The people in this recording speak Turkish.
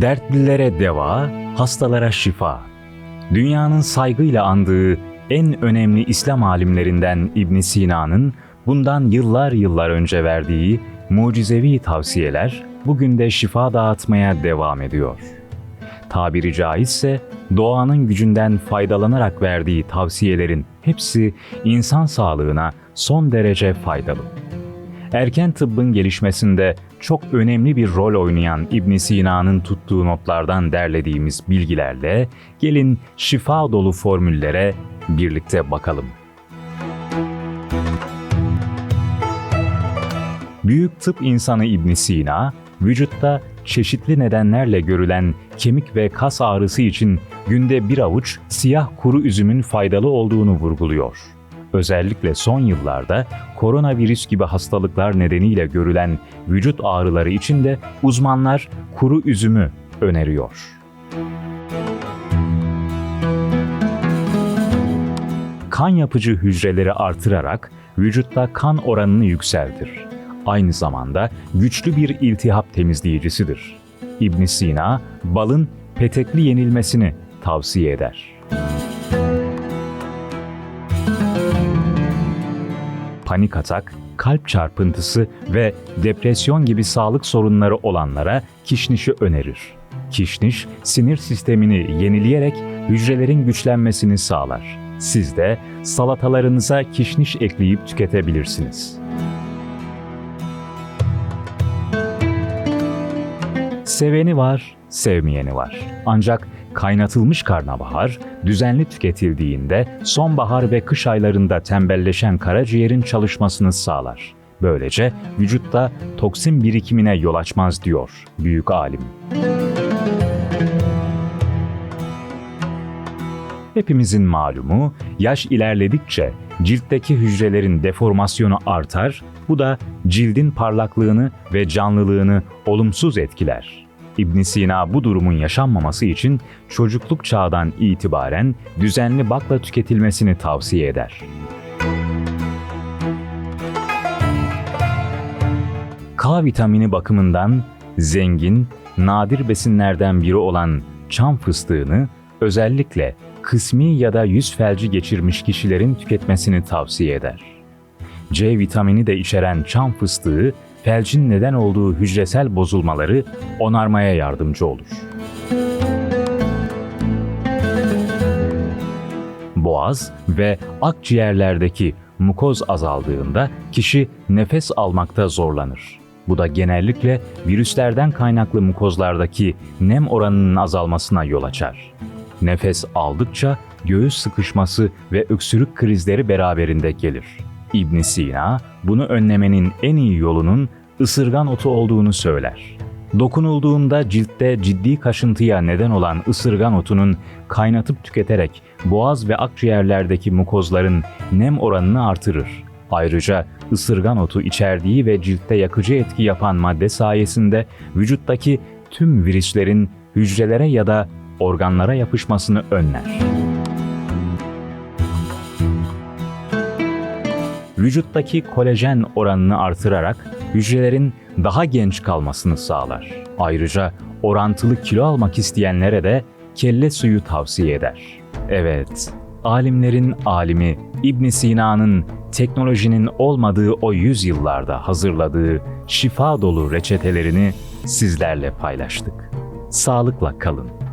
Dertlilere deva, hastalara şifa. Dünyanın saygıyla andığı en önemli İslam alimlerinden İbn Sina'nın bundan yıllar yıllar önce verdiği mucizevi tavsiyeler bugün de şifa dağıtmaya devam ediyor. Tabiri caizse doğanın gücünden faydalanarak verdiği tavsiyelerin hepsi insan sağlığına son derece faydalı. Erken tıbbın gelişmesinde çok önemli bir rol oynayan İbn Sina'nın tuttuğu notlardan derlediğimiz bilgilerle gelin şifa dolu formüllere birlikte bakalım. Büyük tıp insanı İbn Sina, vücutta çeşitli nedenlerle görülen kemik ve kas ağrısı için günde bir avuç siyah kuru üzümün faydalı olduğunu vurguluyor. Özellikle son yıllarda koronavirüs gibi hastalıklar nedeniyle görülen vücut ağrıları için de uzmanlar kuru üzümü öneriyor. kan yapıcı hücreleri artırarak vücutta kan oranını yükseltir. Aynı zamanda güçlü bir iltihap temizleyicisidir. İbn Sina, balın petekli yenilmesini tavsiye eder. Panik atak, kalp çarpıntısı ve depresyon gibi sağlık sorunları olanlara kişnişi önerir. Kişniş, sinir sistemini yenileyerek hücrelerin güçlenmesini sağlar. Siz de salatalarınıza kişniş ekleyip tüketebilirsiniz. Seveni var, sevmeyeni var. Ancak kaynatılmış karnabahar düzenli tüketildiğinde sonbahar ve kış aylarında tembelleşen karaciğerin çalışmasını sağlar. Böylece vücutta toksin birikimine yol açmaz diyor büyük alim. Hepimizin malumu, yaş ilerledikçe ciltteki hücrelerin deformasyonu artar, bu da cildin parlaklığını ve canlılığını olumsuz etkiler. İbn Sina bu durumun yaşanmaması için çocukluk çağdan itibaren düzenli bakla tüketilmesini tavsiye eder. K vitamini bakımından zengin, nadir besinlerden biri olan çam fıstığını özellikle kısmi ya da yüz felci geçirmiş kişilerin tüketmesini tavsiye eder. C vitamini de içeren çam fıstığı, felcin neden olduğu hücresel bozulmaları onarmaya yardımcı olur. Boğaz ve akciğerlerdeki mukoz azaldığında kişi nefes almakta zorlanır. Bu da genellikle virüslerden kaynaklı mukozlardaki nem oranının azalmasına yol açar. Nefes aldıkça göğüs sıkışması ve öksürük krizleri beraberinde gelir. İbn Sina bunu önlemenin en iyi yolunun ısırgan otu olduğunu söyler. Dokunulduğunda ciltte ciddi kaşıntıya neden olan ısırgan otunun kaynatıp tüketerek boğaz ve akciğerlerdeki mukozların nem oranını artırır. Ayrıca ısırgan otu içerdiği ve ciltte yakıcı etki yapan madde sayesinde vücuttaki tüm virüslerin hücrelere ya da organlara yapışmasını önler. Vücuttaki kolajen oranını artırarak hücrelerin daha genç kalmasını sağlar. Ayrıca orantılı kilo almak isteyenlere de kelle suyu tavsiye eder. Evet, alimlerin alimi İbn Sina'nın teknolojinin olmadığı o yüzyıllarda hazırladığı şifa dolu reçetelerini sizlerle paylaştık. Sağlıkla kalın.